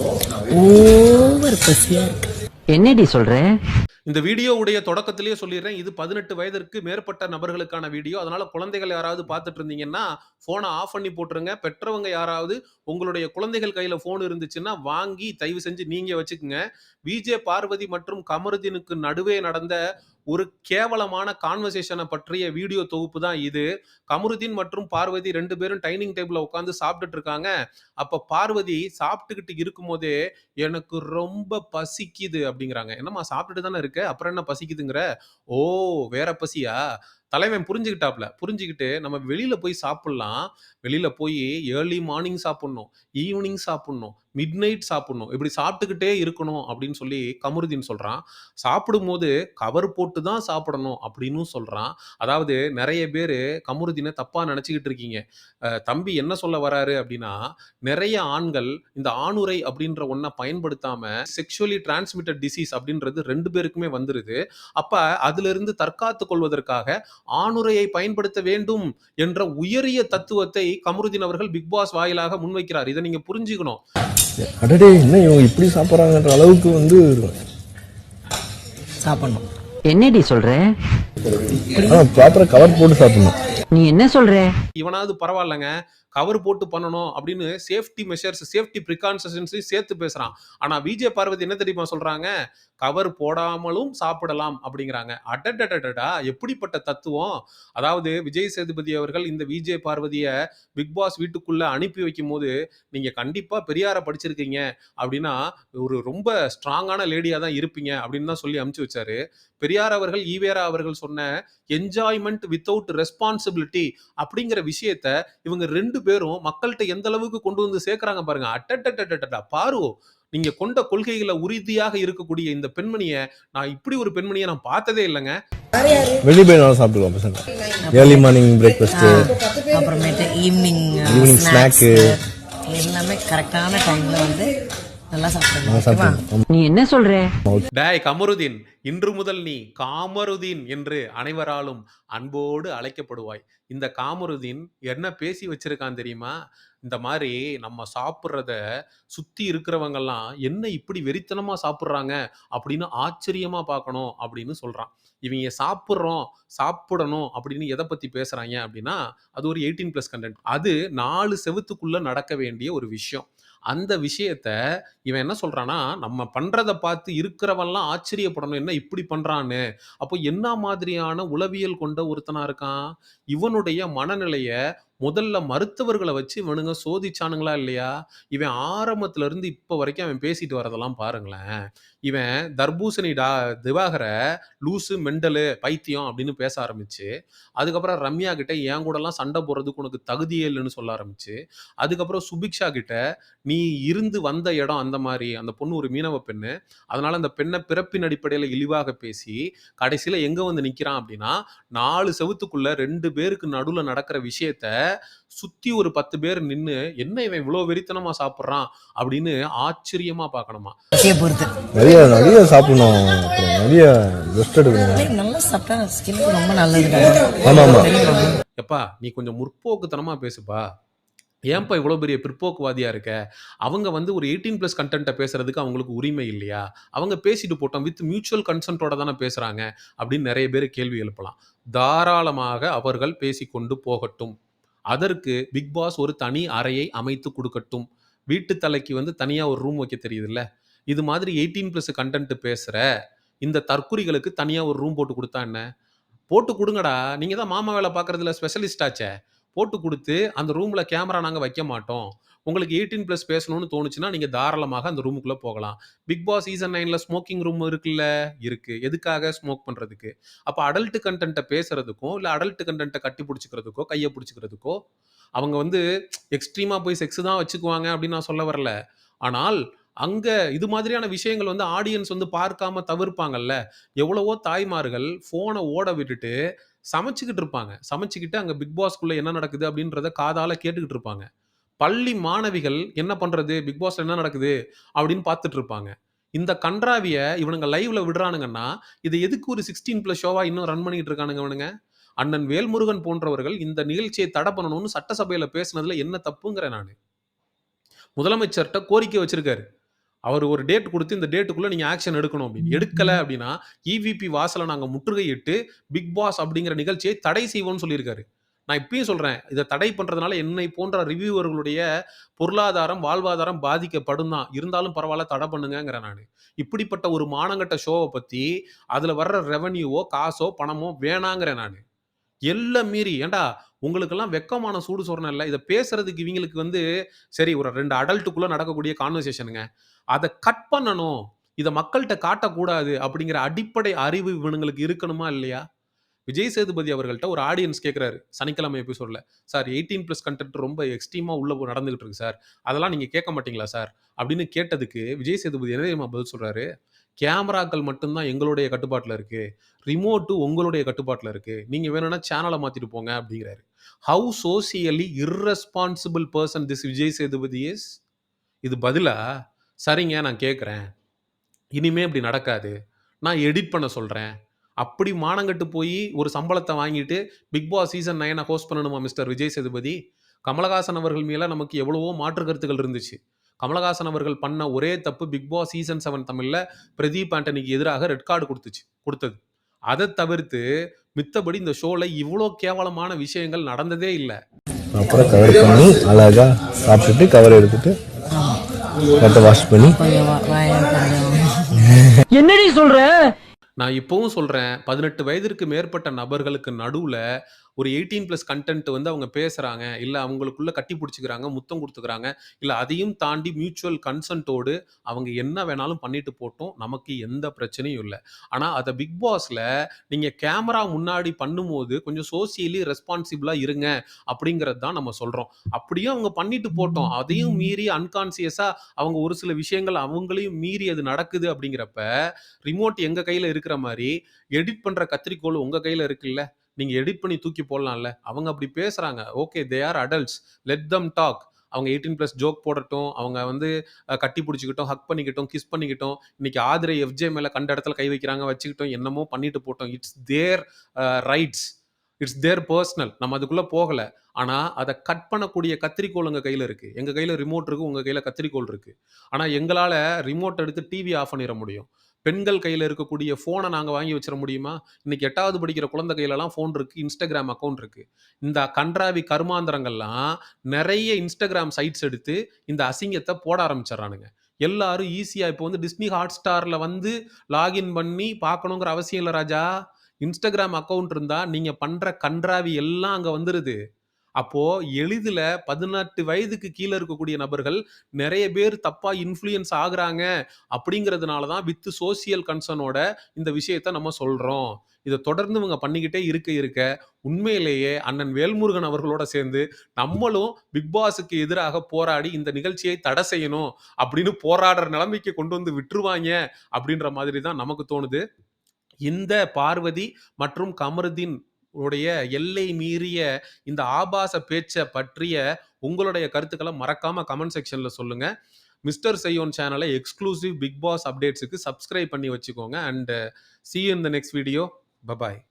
Over பசியா இருக்கு. என்னடி சொல்ற? இந்த வீடியோவுடைய தொடக்கத்திலேயே சொல்லிடுறேன். இது பதினெட்டு வயதிற்கு மேற்பட்ட நபர்களுக்கான வீடியோ. அதனால குழந்தைகள் யாராவது பார்த்துட்டு இருந்தீங்கன்னா போனை ஆஃப் பண்ணி போட்டுருங்க. பெற்றவங்க யாராவது உங்களுடைய குழந்தைகள் கையில போன் இருந்துச்சுன்னா வாங்கி தயவு செஞ்சு நீங்க வச்சுக்கோங்க. விஜே பார்வதி மற்றும் கமருதீனுக்கு நடுவே நடந்த ஒரு கேவலமான கான்வர்சேஷனை பற்றிய வீடியோ தொகுப்பு தான் இது. கமருதீன் மற்றும் பார்வதி ரெண்டு பேரும் டைனிங் டேபிளில் உட்காந்து சாப்பிட்டுட்டு இருக்காங்க. அப்போ பார்வதி சாப்பிட்டுக்கிட்டு இருக்கும்போதே எனக்கு ரொம்ப பசிக்குது அப்படிங்கிறாங்க. என்னம்மா சாப்பிட்டுட்டு தானே இருக்க? அப்புறம் என்ன பசிக்குதுங்கிற? ஓ வேற பசியா? தலைவன் புரிஞ்சுக்கிட்டாப்ல. புரிஞ்சுக்கிட்டு நம்ம வெளியில போய் சாப்பிடலாம். வெளியில போய் ஏர்லி மார்னிங் சாப்பிடணும் ஈவினிங் சாப்பிடணும் மிட் நைட் சாப்பிடணும். இப்படி சாப்பிட்டுக்கிட்டே இருக்கணும் அப்படின்னு சொல்லி கமருதீன் சொல்றான். சாப்பிடும்போது கவர் போட்டு தான் சாப்பிடணும் அப்படின்னு சொல்றான். அதாவது நிறைய பேர் கமருதீனை தப்பா நினைச்சுக்கிட்டு இருக்கீங்க. தம்பி என்ன சொல்ல வராரு அப்படின்னா நிறைய ஆண்கள் இந்த ஆணுரை அப்படின்ற ஒன்றை பயன்படுத்தாம செக்ஷுவலி டிரான்ஸ்மிட்டட் டிசீஸ் அப்படின்றது ரெண்டு பேருக்குமே வந்துருது. அப்ப அதுல இருந்து தற்காத்து கொள்வதற்காக ஆணுரையை பயன்படுத்த வேண்டும் என்ற உயரிய தத்துவத்தை கமருதீன் அவர்கள் பிக் பாஸ் வாயிலாக முன்வைக்கிறார். இதை நீங்க புரிஞ்சுக்கணும். அடடே என்ன இவங்க இப்படி சாப்பிட்றாங்கன்ற அளவுக்கு வந்து சாப்பிடணும். என்னடி சொல்ற? ப்ராப்பராக கவர் போட்டு சாப்பிடணும். நீ என்ன சொல்ற? இவனாவது பரவாயில்லைங்க. கவர் போட்டு பண்ணணும் அப்படின்னு சேஃப்டி மெஷர்ஸ் சேஃப்டி ப்ரிகான்சன்ஸையும் சேர்த்து பேசுகிறான் ஆனால் விஜய் பார்வதி என்ன தெரியுமா சொல்கிறாங்க கவர் போடாமலும் சாப்பிடலாம் அப்படிங்கிறாங்க. அடடடடடா எப்படிப்பட்ட தத்துவம்? அதாவது விஜய் சேதுபதி அவர்கள் இந்த விஜய் பார்வதியை பிக் பாஸ் வீட்டுக்குள்ளே அனுப்பி வைக்கும் போது நீங்கள் கண்டிப்பாக பெரியாரை படிச்சிருக்கீங்க அப்படின்னா ஒரு ரொம்ப ஸ்ட்ராங்கான லேடியாக தான் இருப்பீங்க அப்படின்னு தான் சொல்லி அமுச்சு வச்சாரு. பெரியார் அவர்கள் ஈவேரா அவர்கள் சொன்ன என்ஜாய்மெண்ட் வித்தவுட் ரெஸ்பான்சிபிலிட்டி அப்படிங்கிற விஷயத்த இவங்க ரெண்டு பேரும் மக்கள்கிட்ட எந்த அளவுக்கு கொண்டு வந்து சேர்க்கறாங்க பாருங்க. அட்டட்டட்டட்டா பாரு நீங்க கொண்ட கொள்கைகளை உறுதியாக இருக்கக்கூடிய இந்த பெண்மணியை நான் இப்படி ஒரு பெண்மணியை நான் பார்த்ததே இல்லைங்க. வெளியே போய் நல்லா சாப்பிட்டுக்கலாம் பசங்க. ஏர்லி மார்னிங் பிரேக்ஃபாஸ்ட்டு அப்புறமேட்டு ஈவினிங் Evening snack. எல்லாமே கரெக்டான டைம்ல வந்து நல்லா சாப்பிடலாம் நீ என்ன சொல்ற? டேய் கமருதீன் இன்று முதல் நீ காமருதீன் என்று அனைவராலும் அன்போடு அழைக்கப்படுவாய். இந்த காமருதீன் என்ன பேசி வச்சிருக்கான் தெரியுமா? இந்த மாதிரி நம்ம சாப்பிட்றத சுத்தி இருக்கிறவங்கெல்லாம் என்ன இப்படி வெறித்தனமா சாப்பிட்றாங்க அப்படின்னு ஆச்சரியமா பார்க்கணும் அப்படின்னு சொல்றான். இவங்க சாப்பிட்றோம் சாப்பிடணும் அப்படின்னு எதை பத்தி பேசுறாங்க அப்படின்னா அது ஒரு எயிட்டீன் ப்ளஸ் கண்டென்ட் அது நாலு செவத்துக்குள்ளே நடக்க வேண்டிய ஒரு விஷயம். அந்த விஷயத்த இவன் என்ன சொல்கிறான்னா நம்ம பண்ணுறதை பார்த்து இருக்கிறவன்லாம் ஆச்சரியப்படணும். என்ன இப்படி பண்றான்னு? அப்போ என்ன மாதிரியான உளவியல் கொண்ட ஒருத்தனா இருக்கான்? இவனுடைய மனநிலைய முதல்ல மருத்துவர்களை வச்சு இவனுங்க சோதிச்சானுங்களா இல்லையா? இவன் ஆரம்பத்துல இருந்து இப்போ வரைக்கும் அவன் பேசிட்டு வரதெல்லாம் பாருங்களேன். இவன் தர்பூசணி டா திவாகரை லூசு மெண்டலு பைத்தியம் அப்படின்னு பேச ஆரம்பிச்சு. அதுக்கப்புறம் ரம்யா கிட்ட என் கூடலாம் சண்டை போடுறதுக்கு உனக்கு தகுதியே இல்லைன்னு சொல்ல ஆரம்பிச்சு. அதுக்கப்புறம் சுபிக்ஷா கிட்ட நீ இருந்து வந்த இடம் அந்த மாதிரி அந்த பொண்ணு ஒரு மீனவ பெண்ணு. அதனால அந்த பெண்ணை பிறப்பின் அடிப்படையில் இழிவாக பேசி கடைசியில் எங்கே வந்து நிற்கிறான் அப்படின்னா நாலு செவத்துக்குள்ள ரெண்டு பேருக்கு நடுவில் நடக்கிற விஷயத்த சுத்தி ஒரு பத்து பேர் நின்று என்ன இவன் இவ்வளோ வெறித்தனமா சாப்பிட்றான்? அப்படின்னு ஆச்சரியமா பார்க்கணுமா. நிறைய நிறைய சாப்பிடணும். நிறைய ரெஸ்ட் எடுக்கணும். நல்லா சாப்பிட்டா ரொம்ப எப்பா நீ கொஞ்சம் முற்போக்குத்தனமா பேசுப்பா. ஏன்பா இவ்வளோ பெரிய பிற்போக்குவாதியா இருக்க? அவங்க வந்து ஒரு எயிட்டீன் ப்ளஸ் கண்டென்ட்டை பேசுறதுக்கு அவங்களுக்கு உரிமை இல்லையா? அவங்க பேசிட்டு போட்டோம் வித் மியூச்சுவல் கன்சென்ட்டோட தானே பேசுறாங்க அப்படின்னு நிறைய பேர் கேள்வி எழுப்பலாம். தாராளமாக அவர்கள் பேசிக்கொண்டு போகட்டும். அதற்கு பிக் பாஸ் ஒரு தனி அறையை அமைத்து கொடுக்கட்டும். வீட்டு தலைக்கு வந்து தனியா ஒரு ரூம் வைக்க தெரியுதுல்ல? இது மாதிரி எயிட்டீன் ப்ளஸ் கண்டென்ட் பேசுற இந்த தற்குறிகளுக்கு தனியா ஒரு ரூம் போட்டு கொடுத்தா என்ன? போட்டு கொடுங்கடா. நீங்க தான் மாமா வேலை பார்க்கறதுல ஸ்பெஷலிஸ்ட் ஆச்சே. போட்டு கொடுத்து அந்த ரூம்ல கேமரா நாங்க வைக்க மாட்டோம். உங்களுக்கு எயிட்டீன் ப்ளஸ் பேசணும்னு தோணுச்சுன்னா நீங்கள் தாராளமாக அந்த ரூமுக்குள்ளே போகலாம். பிக் பாஸ் சீசன் நைனில் ஸ்மோக்கிங் ரூம் இருக்குல்ல? இருக்கு. எதுக்காக ஸ்மோக் பண்ணுறதுக்கு அப்போ அடல்ட் கண்டென்ட்டை பேசுறதுக்கும் இல்லை அடல்ட் கண்டென்ட்டை கட்டி பிடிச்சிக்கிறதுக்கோ கையை பிடிச்சிக்கிறதுக்கோ அவங்க வந்து எக்ஸ்ட்ரீமாக போய் செக்ஸ் தான் வச்சுக்குவாங்க அப்படின்னு நான் சொல்ல வரல. ஆனால் அங்கே இது மாதிரியான விஷயங்கள் வந்து ஆடியன்ஸ் வந்து பார்க்காம தவிர்ப்பாங்கல்ல? எவ்வளவோ தாய்மார்கள் ஃபோனை ஓட விட்டுட்டு சமைச்சுக்கிட்டு இருப்பாங்க. சமைச்சுக்கிட்டு அங்கே பிக் பாஸ்க்குள்ளே என்ன நடக்குது அப்படின்றத காதால் கேட்டுக்கிட்டு இருப்பாங்க. பள்ளி மாணவிகள் என்ன பண்ணுறது பிக் பாஸ்ல என்ன நடக்குது? அப்படின்னு பார்த்துட்டு இருப்பாங்க. இந்த கன்றாவிய இவனுங்க லைவ்ல விடுறானுங்கன்னா இது எதுக்கு ஒரு சிக்ஸ்டீன் பிளஸ் ஷோவா இன்னும் ரன் பண்ணிட்டு இருக்கானுங்க இவனுங்க? அண்ணன் வேல்முருகன் போன்றவர்கள் இந்த நிகழ்ச்சியை தடை பண்ணணும்னு சட்டசபையில பேசுனதுல என்ன தப்புங்கிறேன் நான். முதலமைச்சர்கிட்ட கோரிக்கை வச்சிருக்காரு. அவர் ஒரு டேட் கொடுத்து இந்த டேட்டுக்குள்ள நீங்க ஆக்ஷன் எடுக்கணும் அப்படின்னு. எடுக்கல அப்படின்னா இவிபி வாசலை நாங்க முற்றுகையிட்டு பிக் பாஸ் அப்படிங்கிற நிகழ்ச்சியை தடை செய்வோம்னு சொல்லியிருக்காரு. நான் இப்பயும் சொல்கிறேன் இதை தடை பண்ணுறதுனால என்னை போன்ற ரிவ்யூவர்களுடைய பொருளாதாரம் வாழ்வாதாரம் பாதிக்கப்படும் தான். இருந்தாலும் பரவாயில்ல தடை பண்ணுங்கிறேன் நான். இப்படிப்பட்ட ஒரு மானங்கட்ட ஷோவை பற்றி அதில் வர்ற ரெவன்யூவோ காசோ பணமோ வேணாங்கிறேன் நான். எல்லாம் மீறி ஏன்டா உங்களுக்கெல்லாம் வெக்கமான சூடு சொரணம் இல்லை? இதை பேசுறதுக்கு இவங்களுக்கு வந்து சரி ஒரு ரெண்டு அடல்ட்டுக்குள்ளே நடக்கக்கூடிய கான்வர்சேஷனுங்க அதை கட் பண்ணணும். இதை மக்கள்கிட்ட காட்டக்கூடாது அப்படிங்கிற அடிப்படை அறிவு இவனுங்களுக்கு இருக்கணுமா இல்லையா? விஜய் சேதுபதி அவர்கள்ட்ட ஒரு ஆடியன்ஸ் கேட்குறாரு சனிக்கிழமை எபிசோடில் சார் எயிட்டீன் ப்ளஸ் கண்டென்ட் ரொம்ப எக்ஸ்ட்ரீமாக உள்ள நடந்துகிட்டு இருக்கு சார். அதெல்லாம் நீங்கள் கேட்க மாட்டீங்களா சார்? அப்படின்னு கேட்டதுக்கு விஜய் சேதுபதி என்ன தெரியுமா பதில் சொல்கிறாரு கேமராக்கள் மட்டும்தான் எங்களுடைய கட்டுப்பாட்டில் இருக்குது ரிமோட்டு உங்களுடைய கட்டுப்பாட்டில் இருக்குது நீங்கள் வேணும்னா சேனலை மாற்றிட்டு போங்க அப்படிங்கிறாரு. How socially irresponsible person this Vijay Sethupathi is இது பதிலாக சரிங்க நான் கேட்குறேன் இனிமே இப்படி நடக்காது. நான் எடிட் பண்ண சொல்கிறேன் அப்படி மானங்கட்டு போய் ஒரு சம்பளத்தை வாங்கிட்டு பிக் பாஸ் சீசன் நைனை ஹோஸ்ட் பண்ணணுமா மிஸ்டர் விஜய் சேதுபதி? கமலஹாசன் அவர்கள் மேலே நமக்கு எவ்வளவோ மாற்று கருத்துக்கள் இருந்துச்சு. கமலஹாசன் அவர்கள் பண்ண ஒரே தப்பு பிக் பாஸ் சீசன் செவன் தமிழில் பிரதீப் ஆண்டனிக்கு எதிராக ரெட் கார்டு கொடுத்துச்சு கொடுத்தது. அதை தவிர்த்து மித்தபடி இந்த ஷோவில் இவ்வளோ கேவலமான விஷயங்கள் நடந்ததே இல்லை. அப்புறம் கவர் பண்ணி அழகா சாப்பிட்டுட்டு கவர் எடுத்துட்டு வாஷ் பண்ணி. என்னடி சொல்ற? நான் இப்போவும் சொல்கிறேன் பதினெட்டு வயதிற்கு மேற்பட்ட நபர்களுக்கு நடுவில் ஒரு எயிட்டீன் ப்ளஸ் கண்டென்ட் வந்து அவங்க பேசுகிறாங்க இல்லை அவங்களுக்குள்ள கட்டி பிடிச்சிக்கிறாங்க முத்தம் கொடுத்துக்கிறாங்க இல்லை அதையும் தாண்டி மியூச்சுவல் கன்சன்ட்டோடு அவங்க என்ன வேணாலும் பண்ணிட்டு போட்டோம் நமக்கு எந்த பிரச்சனையும் இல்லை. ஆனால் அதை பிக் பாஸில் நீங்கள் கேமரா முன்னாடி பண்ணும்போது கொஞ்சம் சோசியலி ரெஸ்பான்சிபிளாக இருங்க அப்படிங்கிறது தான் நம்ம சொல்கிறோம் அப்படியும் அவங்க பண்ணிட்டு போட்டோம் அதையும் மீறி அன்கான்சியஸாக அவங்க ஒரு சில விஷயங்கள் அவங்களையும் மீறி அது நடக்குது அப்படிங்கிறப்ப ரிமோட் எங்கள் கையில் இருக்கிற மாதிரி எடிட் பண்ணுற கத்திரிக்கோள் உங்கள் கையில் இருக்குல்ல? நீங்கள் எடிட் பண்ணி தூக்கி போடலாம்ல. அவங்க அப்படி பேசுகிறாங்க okay they are adults let them talk அவங்க எயிட்டீன் ப்ளஸ் ஜோக் போடட்டும். அவங்க வந்து கட்டி பிடிச்சிக்கிட்டோம் ஹக் பண்ணிக்கிட்டோம் கிஸ் பண்ணிக்கிட்டோம். இன்னைக்கு ஆதிரை எஃப்ஜே மேலே கண்ட இடத்துல கை வைக்கிறாங்க வச்சுக்கிட்டோம் என்னமோ பண்ணிட்டு போட்டோம். It's their rights it's their personal நம்ம அதுக்குள்ளே போகலை. ஆனால் அதை கட் பண்ணக்கூடிய கத்திரிக்கோல் எங்கள் கையில் இருக்குது எங்கள் கையில் ரிமோட் இருக்குது உங்கள் கையில் கத்திரிக்கோல் இருக்குது ஆனால் எங்களால் ரிமோட் எடுத்து டிவி ஆஃப் பண்ணிட முடியும். பெண்கள் கையில் இருக்கக்கூடிய ஃபோனை நாங்கள் வாங்கி வச்சிட முடியுமா? இன்னைக்கு எட்டாவது படிக்கிற குழந்தை கையிலலாம் ஃபோன் இருக்குது இன்ஸ்டாகிராம் அக்கௌண்ட் இருக்குது இந்த கன்றாவி கருமாந்திரங்கள்லாம் நிறைய இன்ஸ்டாகிராம் சைட்ஸ் எடுத்து இந்த அசிங்கத்தை போட ஆரம்பிச்சிடறானுங்க. எல்லாரும் ஈஸியாக இப்போ வந்து டிஸ்னி ஹாட் ஸ்டாரில் வந்து லாகின் பண்ணி பார்க்கணுங்கிற அவசியம் இல்லை ராஜா. இன்ஸ்டாகிராம் அக்கௌண்ட் இருந்தால் நீங்கள் பண்ணுற கன்றாவி எல்லாம் அங்கே வந்துடுது அப்போ எளிதில் பதினெட்டு வயதுக்கு கீழே இருக்கக்கூடிய நபர்கள் நிறைய பேர் தப்பா இன்ஃப்ளூயன்ஸ் ஆகுறாங்க அப்படிங்கிறதுனால தான் வித் சோசியல் கன்சர்னோட இந்த விஷயத்த நம்ம சொல்றோம். இதை தொடர்ந்து இவங்க பண்ணிக்கிட்டே இருக்க இருக்க உண்மையிலேயே அண்ணன் வேல்முருகன் அவர்களோட சேர்ந்து நம்மளும் பிக் பாஸுக்கு எதிராக போராடி இந்த நிகழ்ச்சியை தடை செய்யணும் அப்படின்னு போராடுற நிலைமைக்கு கொண்டு வந்து விட்டுருவாங்க அப்படின்ற மாதிரி தான் நமக்கு தோணுது. இந்த பார்வதி மற்றும் கமருதீன் உடைய எல்லை மீறிய இந்த ஆபாச பேச்சை பற்றிய உங்களுடைய கருத்துக்களை மறக்காம கமெண்ட் செக்ஷன்ல சொல்லுங்க. மிஸ்டர் செய்யோன் சேனலை எக்ஸ்க்ளூசிவ் பிக் பாஸ் அப்டேட்ஸுக்கு சப்ஸ்கிரைப் பண்ணி வச்சுக்கோங்க. And see in the next video bye bye